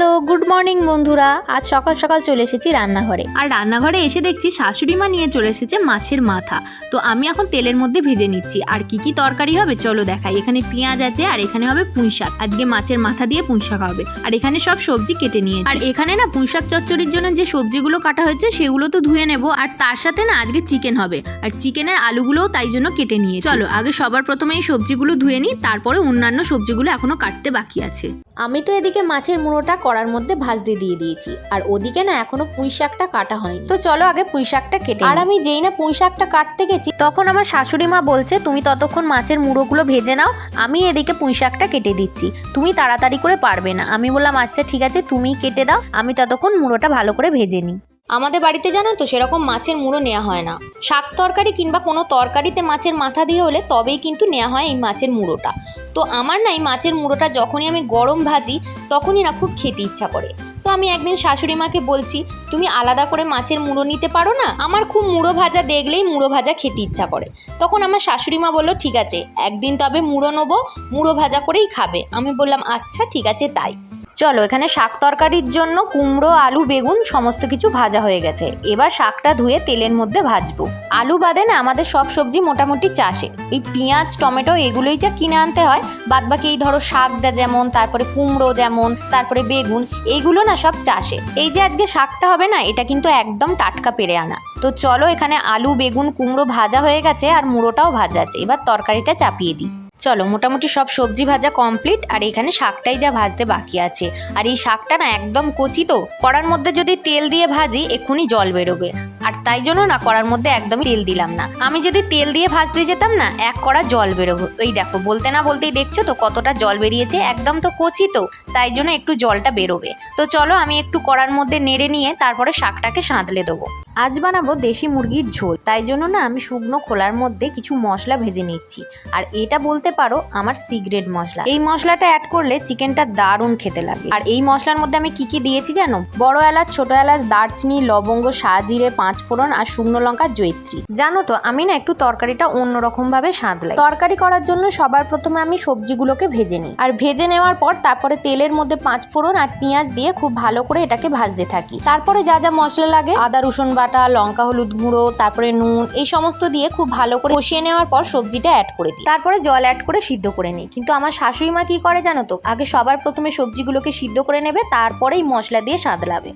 Hello good morning বন্ধুরা। আজ সকাল সকাল চলে এসেছি রান্নাঘরে। আর রান্নাঘরে এসে দেখছি শাশুড়ি মা নিয়ে চলে এসেছে মাছের মাথা। তো আমি এখন তেলের মধ্যে ভেজে নিচ্ছি। আর কি কি তরকারি হবে চলো দেখাই। এখানে পেঁয়াজ আছে আর এখানে হবে পুঁই শাক। আজকে মাছের মাথা দিয়ে পুঁই শাক হবে। আর এখানে সব সবজি কেটে নিয়েছি। আর এখানে না পুঁই শাক চচ্চড়ির জন্য যে সবজিগুলো কাটা হয়েছে সেগুলো তো ধুয়ে নেব। আর তার সাথে না আজকে চিকেন হবে। আর চিকেনের আলুগুলোও তাই জন্য কেটে নিয়ে চলো আগে সবার প্রথমে এই সবজিগুলো ধুয়ে নিই। তারপরে অন্যান্য সবজিগুলো এখনও কাটতে বাকি আছে। আমি তো এদিকে মাছের মুড়োটা কড়ার মধ্যে ভাজতে দিয়ে দিয়েছি। আর ওদিকে না এখনও পুঁই শাকটা কাটা হয়নি। তো চলো আগে পুঁই শাকটা কেটে আর আমি যেই না পুঁই শাকটা কাটতে গেছি তখন আমার শাশুড়ি মা বলছে তুমি ততক্ষণ মাছের মুড়োগুলো ভেজে নাও আমি এদিকে পুঁই শাকটা কেটে দিচ্ছি। তুমি তাড়াতাড়ি করে পারবে না। আমি বললাম আচ্ছা ঠিক আছে তুমি কেটে দাও আমি ততক্ষণ মুড়োটা ভালো করে ভেজে নিই। আমাদের বাড়িতে জানো তো সেরকম মাছের মুড়ো নেওয়া হয় না। শাক তরকারি কিংবা কোনো তরকারিতে মাছের মাথা দিয়ে হলে তবেই কিন্তু নেওয়া হয় এই মাছের মুড়োটা। তো আমার না এই মাছের মুড়োটা যখনই আমি গরম ভাজি, তখনই না খুব খেতে ইচ্ছা করে। তো আমি একদিন শাশুড়ি মাকে বলছি, তুমি আলাদা করে মাছের মুড়ো নিতে পারো না? আমার খুব মুড়ো ভাজা দেখলেই মুড়ো ভাজা খেতে ইচ্ছা করে। তখন আমার শাশুড়ি মা বলল, ঠিক আছে, একদিন তবে মুড়ো নেব, মুড়ো ভাজা করেই খাবে। আমি বললাম আচ্ছা ঠিক আছে, তাই। চলো, এখানে শাক তরকারির জন্য কুমড়ো, আলু, বেগুন সমস্ত কিছু ভাজা হয়ে গেছে। এবার শাকটা ধুয়ে তেলের মধ্যে ভাজবো। আলু বাদে না আমাদের সব সবজি মোটামুটি চাষে। এই পেঁয়াজ, টমেটো, এগুলোই যা কিনে আনতে হয় বাদ বাকি এই ধরো শাকটা যেমন, তারপরে কুমড়ো যেমন, তারপরে বেগুন এইগুলো না সব চাষে। এই যে আজকে শাকটা হবে না, এটা কিন্তু একদম টাটকা পেরে আনা। তো চলো, এখানে আলু, বেগুন, কুমড়ো ভাজা হয়ে গেছে আর মুড়োটাও ভাজা আছে। এবার তরকারিটা চাপিয়ে দিই। চলো, মোটামুটি সব সবজি ভাজা কমপ্লিট আর এখানে শাকটাই যা ভাজতে বাকি আছে। আর এই শাকটা না একদম কচি তো, কড়ার মধ্যে যদি তেল দিয়ে ভাজি, এক্ষুনি জল বেরোবে। আর তাই জন্য না কড়ার মধ্যে একদমই তেল দিলাম না। আমি যদি তেল দিয়ে ভাজতে যেতাম না, এক কড়া জল বেরোবো। এই দেখো, বলতে না বলতেই দেখছ তো কতটা জল বেরিয়েছে, একদম তো কচি তো, তাই জন্য একটু জলটা বেরোবে। তো চলো, আমি একটু কড়ার মধ্যে নেড়ে নিয়ে তারপরে শাকটাকে সাঁতলে দেবো। আজ বানাবো দেশি মুরগির ঝোল। তাই জন্য না আমি শুকনো খোলার মধ্যে কিছু মশলা ভেজে নিচ্ছি। আর এটা বলতে পারো আমার সিগ্রেট মশলা। এই মশলাটা অ্যাড করলে চিকেনটা দারুণ খেতে লাগে। আর এই মশলার মধ্যে আমি কি কি দিয়েছি জানো? বড় এলাচ, ছোট এলাচ, দারচিনি, লবঙ্গ, সাজিরে পাঁচ ফোড়ন আর শুকনো লঙ্কা জৈত্রী জানো তো, আমি না একটু তরকারিটা অন্যরকম ভাবে সাঁতলাই তরকারি করার জন্য সবার প্রথমে আমি সবজিগুলোকে ভেজে নিই। আর ভেজে নেওয়ার পর তারপরে তেলের মধ্যে পাঁচ ফোড়ন আর পেঁয়াজ দিয়ে খুব ভালো করে এটাকে ভাজতে থাকি। তারপরে যা যা মশলা লাগে, আদা, রসুন বাটা লঙ্কা, হলুদ গুঁড়ো, তারপরে নুন, এই সমস্ত দিয়ে খুব ভালো করে কষিয়ে নেওয়ার পর সবজিটা অ্যাড করে দিই। তারপরে জল অ্যাড করে সিদ্ধ করে নিই। কিন্তু আমার শাশুড়ি মা কি করে জানো তো? আগে সবার প্রথমে সবজিগুলোকে সিদ্ধ করে নেবে, তারপরেই মশলা দিয়ে সাঁতলাবে।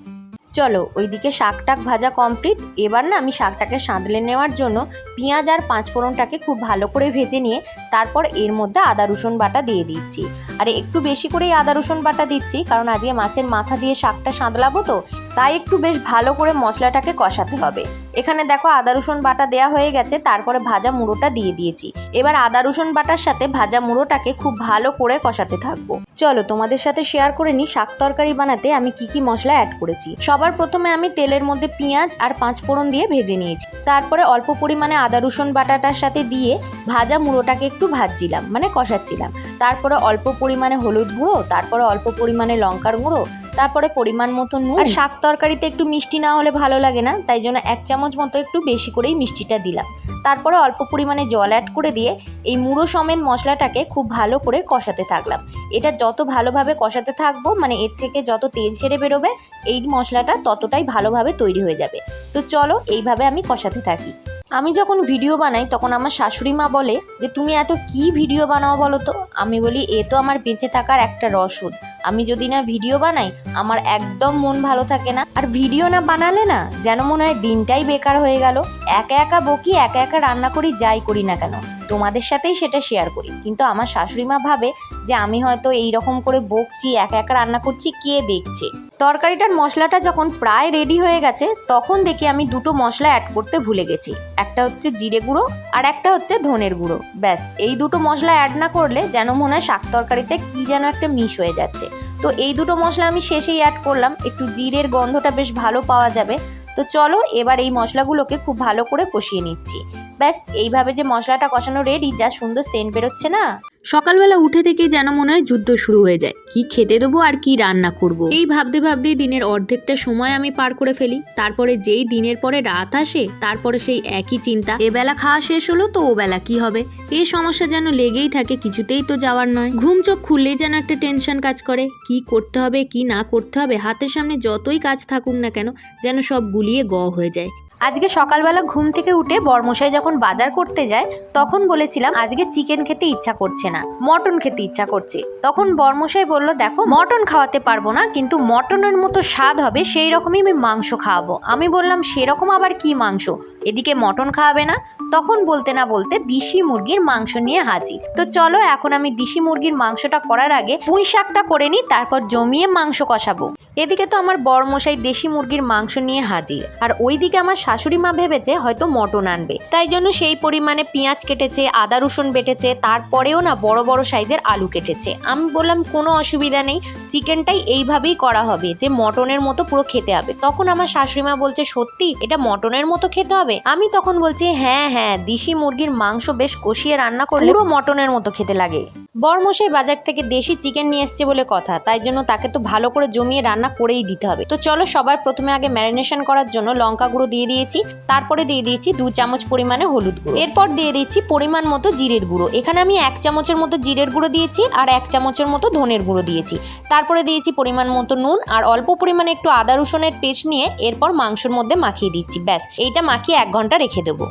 চলো, ওইদিকে শাক টাক ভাজা কমপ্লিট এবার না, আমি শাকটাকে সাঁতলে নেওয়ার জন্য পেঁয়াজ আর পাঁচ ফোড়নটাকে খুব ভালো করে ভেজে নিয়ে, তারপর এর মধ্যে আদা, রসুন বাটা দিয়ে দিচ্ছি। আর, একটু বেশি করেই আদা, রসুন বাটা দিচ্ছি, কারণ আজকে মাছের মাথা দিয়ে শাকটা সাঁতলাবো তো তাই একটু বেশ ভালো করে মশলাটাকে কষাতে হবে। এখানে দেখো আদা, রসুন বাটা দেওয়া হয়ে গেছে, তারপরে ভাজা মুড়োটা দিয়ে দিয়েছি। এবার আদা, রসুন বাটার সাথে ভাজা মুড়োটাকে খুব ভালো করে কষাতে থাকব। চলো, তোমাদের সাথে শেয়ার করে নিই শাক তরকারি বানাতে আমি কি কি মশলা অ্যাড করেছি। সবার প্রথমে আমি তেলের মধ্যে পেঁয়াজ আর পাঁচ ফোড়ন দিয়ে ভেজে নিয়েছি। তারপরে অল্প পরিমাণে আদা, রসুন বাটাটার সাথে দিয়ে ভাজা মুড়োটাকে একটু ভাজছিলাম মানে কষাচ্ছিলাম। তারপরে অল্প পরিমাণে হলুদ গুঁড়ো, তারপরে অল্প পরিমাণে লঙ্কার গুঁড়ো তারপরে পরিমাণ মতো নুন। আর শাক তরকারিতে একটু মিষ্টি না হলে ভালো লাগে না তাই জন্য এক চামচ মতো একটু বেশি করেই মিষ্টিটা দিলাম। তারপরে অল্প পরিমাণে জল অ্যাড করে দিয়ে এই মুড়ো সমেত মশলাটাকে খুব ভালো করে কষাতে থাকলাম। এটা যত ভালোভাবে কষাতে থাকব মানে এর থেকে যত তেল ছেড়ে বেরোবে এই মশলাটা ততটাই ভালোভাবে তৈরি হয়ে যাবে। তো চলো এইভাবে আমি কষাতে থাকি। আমি যখন ভিডিও বানাই, তখন আমার শাশুড়ি মা বলে যে, তুমি এত কি ভিডিও বানাও বলো তো? আমি বলি, এ তো আমার বেঁচে থাকার একটা রসদ। আমি যদি না ভিডিও বানাই, আমার একদম মন ভালো থাকে না। আর ভিডিও না বানালে না, যেন মনে হয় দিনটাই বেকার হয়ে গেল। একা একা বকি, একা একা রান্না করি, যাই করি না কেন? তোমাদের সাথেই সেটা শেয়ার করি। কিন্তু আমার শাশুড়ি মা ভাবে যে আমি হয়তো এই রকম করে বকছি, একা একা রান্না করছি, কে দেখছে? তরকারিটার মশলাটা যখন প্রায় রেডি হয়ে গেছে, তখন দেখি আমি দুটো মশলা অ্যাড করতে ভুলে গেছি। একটা হচ্ছে জিরে গুঁড়ো আর একটা হচ্ছে ধনের গুঁড়ো। ব্যাস, এই দুটো মশলা অ্যাড না করলে যেন মনে হয় শাক তরকারিতে কি যেন একটা মিশ হয়ে যাচ্ছে। তো এই দুটো মশলা আমি শেষেই অ্যাড করলাম। একটু জিরের গন্ধটা বেশ ভালো পাওয়া যাবে। তো চলো এবার এই মশলাগুলোকে খুব ভালো করে কষিয়ে নিচ্ছি। ব্যাস, এইভাবে যে মশলাটা কষানো রেডি যা সুন্দর সেন্ট বেরোচ্ছে না? সকালবেলা উঠে থেকেই যেন মনে হয় যুদ্ধ শুরু হয়ে যায়। কি খেতে দেবো আর কি রান্না করব। এই ভাবতে ভাবতেই দিনের অর্ধেকটা সময় আমি পার করে ফেলি। তারপরে যেই দিনের পরে রাত আসে, তারপরে সেই একই চিন্তা। এ বেলা খাওয়া শেষ হলো তো ও বেলা কি হবে? এই সমস্যা যেন লেগেই থাকে, কিছুতেই তো যাওয়ার নয়। ঘুম চোখ খুললেই যেন একটা টেনশন কাজ করে। কি করতে হবে, কি না করতে হবে, হাতের সামনে যতই কাজ থাকুক না কেন, যেন সব গুলিয়ে গ হয়ে যায়। আজকে সকালবেলা ঘুম থেকে উঠে বর্মশাই যখন বাজার করতে যায়, তখন বলেছিলাম আজকে চিকেন খেতে ইচ্ছা করছে না, মটন খেতে ইচ্ছা করছে। তখন বর্মশাই বলল, দেখো, মটন খাওয়াতে পারব না, কিন্তু মটনের মতো স্বাদ হবে, সেই রকমই আমি মাংস খাওয়াবো। আমি বললাম, সেরকম আবার কি মাংস? এদিকে মটন খাওয়াবে না? তখন বলতে না বলতে দিশি মুরগির মাংস নিয়ে হাজির। তো চলো, এখন আমি দিশি মুরগির মাংসটা করার আগে পুঁই শাকটা করে নিই, তারপর জমিয়ে মাংস কষাবো। এদিকে তো আমার বরমশাই দেশি মুরগির মাংস নিয়ে হাজির। আর ওইদিকে আমার শাশুড়ি মা ভেবেছে হয়তো মটন আনবে। তাই জন্য সেই পরিমাণে পেঁয়াজ কেটেছে আদা রসুন বেটেছে তারপরেও না বড় বড় সাইজের আলু কেটেছে। আমি বললাম কোনো অসুবিধা নেই চিকেনটাই এইভাবেই করা হবে যে মটনের মতো পুরো খেতে হবে। তখন আমার শাশুড়ি মা বলছে সত্যি? এটা মটনের মতো খেতে হবে? আমি তখন বলছি হ্যাঁ হ্যাঁ দেশি মুরগির মাংস বেশ কষিয়ে রান্না করলে পুরো মটনের মতো খেতে লাগে। বরমশাই বাজার থেকে দেশি চিকেন নিয়ে এসছে বলে কথা, তাই জন্য তাকে তো ভালো করে জমিয়ে রান্না করেই দিতে হবে। তো চলো সবার প্রথমে আগে ম্যারিনেশন করার জন্য লঙ্কা গুঁড়ো দিয়ে দিয়েছি, তারপরে দিয়ে দিয়েছি দু চামচ পরিমাণে হলুদ গুঁড়ো। এরপর দিয়ে দিচ্ছি পরিমাণ মতো জিরের গুঁড়ো। এখানে আমি এক চামচের মতো জিরের গুঁড়ো দিয়েছি আর এক চামচের মতো ধনের গুঁড়ো দিয়েছি। তারপরে দিয়েছি পরিমাণ মতো নুন আর অল্প পরিমাণে একটু আদা রসুনের পেস্ট নিয়ে এরপর মাংসের মধ্যে মাখিয়ে দিচ্ছি। ব্যাস, এইটা মাখিয়ে এক ঘণ্টা রেখে দেবো।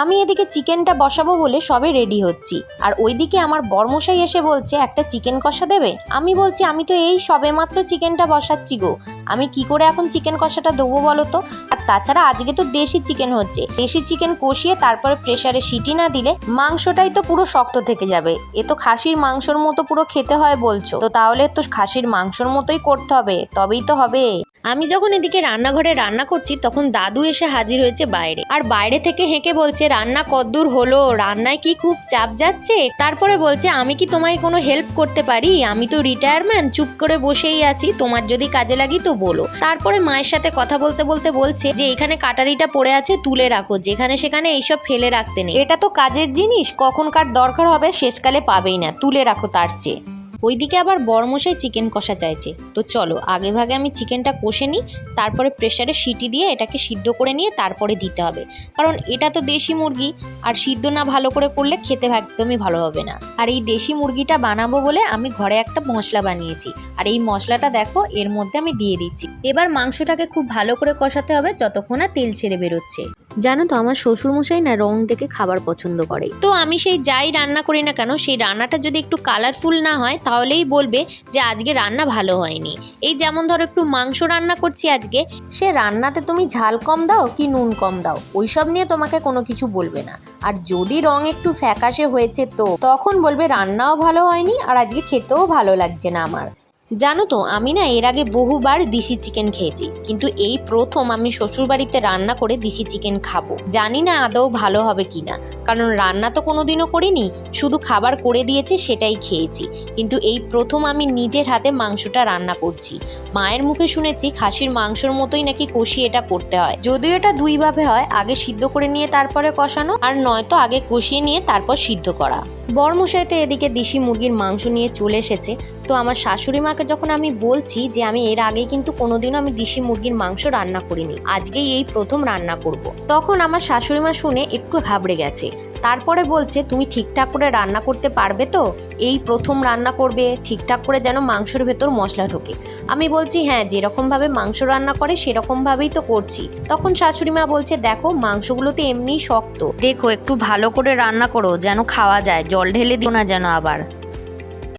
আমি এদিকে চিকেনটা বসাবো বলে সবে রেডি হচ্ছি। আর ওইদিকে আমার বর্মশাই এসে বলছে, একটা চিকেন কষা দেবে? আমি বলছি, আমি তো এই সবেমাত্র চিকেনটা বসাচ্ছি গো। আমি কি করে এখন চিকেন কষাটা দেবো বলো তো? আর তাছাড়া আজকে তো দেশি চিকেন হচ্ছে। দেশি চিকেন কষিয়ে তারপরে প্রেশারে সিটি না দিলে মাংসটাই তো পুরো শক্ত থেকে যাবে। এ তো খাসির মাংসর মতো পুরো খেতে হয় বলছো। তো তাহলে তো খাসির মাংসর মতোই করতে হবে। তবেই তো হবে। আমি যখন এদিকে রান্নাঘরে রান্না করছি, তখন দাদু এসে হাজির হয়েছে বাইরে। আর বাইরে থেকে হেঁকে বলছে, রান্না কদ্দূর হলো? রান্নায় কি খুব চাপ যাচ্ছে? তারপরে বলছে, আমি কি তোমায় কোনো হেল্প করতে পারি? আমি তো রিটায়ারমেন্ট চুপ করে বসেই আছি, তোমার যদি কাজে লাগি তো বলো। তারপরে মায়ের সাথে কথা বলতে বলতে বলছে যে, এখানে কাটারিটা পড়ে আছে, তুলে রাখো, যেখানে সেখানে এইসব ফেলে রাখতে নেই। এটা তো কাজের জিনিস কখন কার দরকার হবে, শেষকালে পাবেই না, তুলে রাখো তার চেয়ে। ওইদিকে আবার বড়মশাই চিকেন কষা চাইছে। তো চলো, আগে ভাগে আমি চিকেনটা কষে নিই, তারপরে প্রেশারে সিটি দিয়ে এটাকে সিদ্ধ করে নিয়ে তারপরে দিতে হবে। কারণ এটা তো দেশি মুরগি, আর সিদ্ধ না ভালো করে করলে খেতে একদমই ভালো হবে না। আর এই দেশি মুরগিটা বানাবো বলে আমি ঘরে একটা মশলা বানিয়েছি, আর এই মশলাটা দেখো, এর মধ্যে আমি দিয়ে দিচ্ছি। এবার মাংসটাকে খুব ভালো করে কষাতে হবে, যতক্ষণ না তেল ছেড়ে বেরোচ্ছে। জানো তো, আমার শ্বশুরমশাই না রং দেখে খাবার পছন্দ করে তো আমি সেই যাই রান্না করি না কেন, সেই রান্নাটা যদি একটু কালারফুল না হয়, তাহলেই বলবে যে আজকে রান্না ভালো হয়নি। এই যেমন ধরো একটু মাংস রান্না করছি আজকে, সে রান্নাতে তুমি ঝাল কম দাও কি নুন কম দাও? ওইসব নিয়ে তোমাকে কোনো কিছু বলবে না। আর যদি রং একটু ফ্যাকাশে হয়েছে তো, তখন বলবে রান্নাও ভালো হয়নি আর আজকে খেতেও ভালো লাগছে না আমার। জানো তো, আমি না এর আগে বহুবার দিশি চিকেন খেয়েছি, কিন্তু এই প্রথম আমি শ্বশুরবাড়িতে রান্না করে দিশি চিকেন খাব। জানি না আদৌ ভালো হবে কিনা, কারণ রান্না তো কোনোদিনও করিনি, শুধু খাবার করে দিয়েছে সেটাই খেয়েছি, কিন্তু এই প্রথম আমি নিজের হাতে মাংসটা রান্না করছি। মায়ের মুখে শুনেছি খাসির মাংসর মতোই নাকি কষি এটা করতে হয়। যদিও এটা দুইভাবে হয়, আগে সিদ্ধ করে নিয়ে তারপরে কষানো, আর নয়তো আগে কষিয়ে নিয়ে তারপর সিদ্ধ করা। বরমশাই তো এদিকে দেশি মুরগির মাংস নিয়ে চলে এসেছে। তো আমার শাশুড়ি মাকে যখন আমি বলছি যে আমি এর আগে কিন্তু কোনোদিনও আমি দেশি মুরগির মাংস রান্না করিনি, আজকেই এই প্রথম রান্না করব। তখন আমার শাশুড়ি মা শুনে একটু ঘাবড়ে গেছে। তারপরে বলছে, তুমি ঠিকঠাক করে রান্না করতে পারবে তো? এই প্রথম রান্না করবে, ঠিকঠাক করে যেন মাংসর ভেতর মশলা ঢোকে। আমি বলছি হ্যাঁ যেরকমভাবে মাংস রান্না করে, সেরকমভাবেই তো করছি। তখন শাশুড়ি মা বলছে, দেখো, মাংসগুলো তো এমনিই শক্ত। দেখো, একটু ভালো করে রান্না করো, যেন খাওয়া যায়। জল ঢেলে দিও না যেন আবার।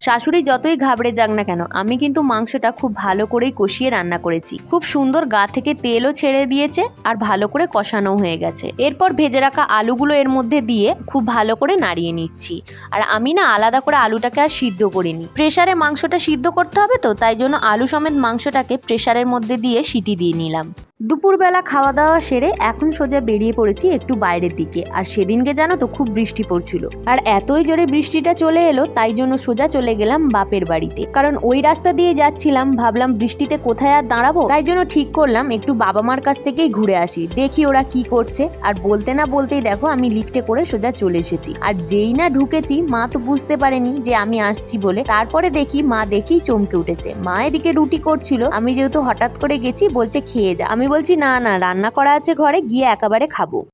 শাশুড়ি যতই ঘাবড়ে যাক না কেন, আমি কিন্তু মাংসটা খুব ভালো করেই কষিয়ে রান্না করেছি। খুব সুন্দর গা থেকে তেলও ছেড়ে দিয়েছে আর ভালো করে কষানো হয়ে গেছে। এরপর ভেজে রাখা আলুগুলো এর মধ্যে দিয়ে খুব ভালো করে নাড়িয়ে নিচ্ছি। আর আমি না আলাদা করে আলুটাকে আর সিদ্ধ করিনি। প্রেশারে মাংসটা সিদ্ধ করতে হবে তো, তাই জন্য আলু সমেত মাংসটাকে প্রেশারের মধ্যে দিয়ে সিটি দিয়ে নিলাম। দুপুরবেলা খাওয়া দাওয়া সেরে এখন সোজা বেরিয়ে পড়েছি একটু বাইরের দিকে। আর সেদিনকে জানো তো খুব বৃষ্টি পড়ছিল। আর এতই জোরে বৃষ্টিটা চলে এলো, তাই জন্য সোজা চলে গেলাম বাপের বাড়িতে। কারণ ওই রাস্তা দিয়ে যাচ্ছিলাম, ভাবলাম বৃষ্টিতে কোথায় আর দাঁড়াবো? তাই জন্য ঠিক করলাম একটু বাবা মার কাছ থেকেই ঘুরে আসি, দেখি ওরা কি করছে। আর বলতে না বলতেই দেখো, আমি লিফটে করে সোজা চলে এসেছি। আর যেই না ঢুকেছি, মা তো বুঝতে পারেনি যে আমি আসছি বলে। তারপরে দেখি মা দেখেই চমকে উঠেছে। মা এদিকে রুটি করছিল, আমি যেহেতু হঠাৎ করে গেছি, বলছে খেয়ে যা। আমি বলছি না না রান্না করা আছে ঘরে গিয়ে একেবারে খাব।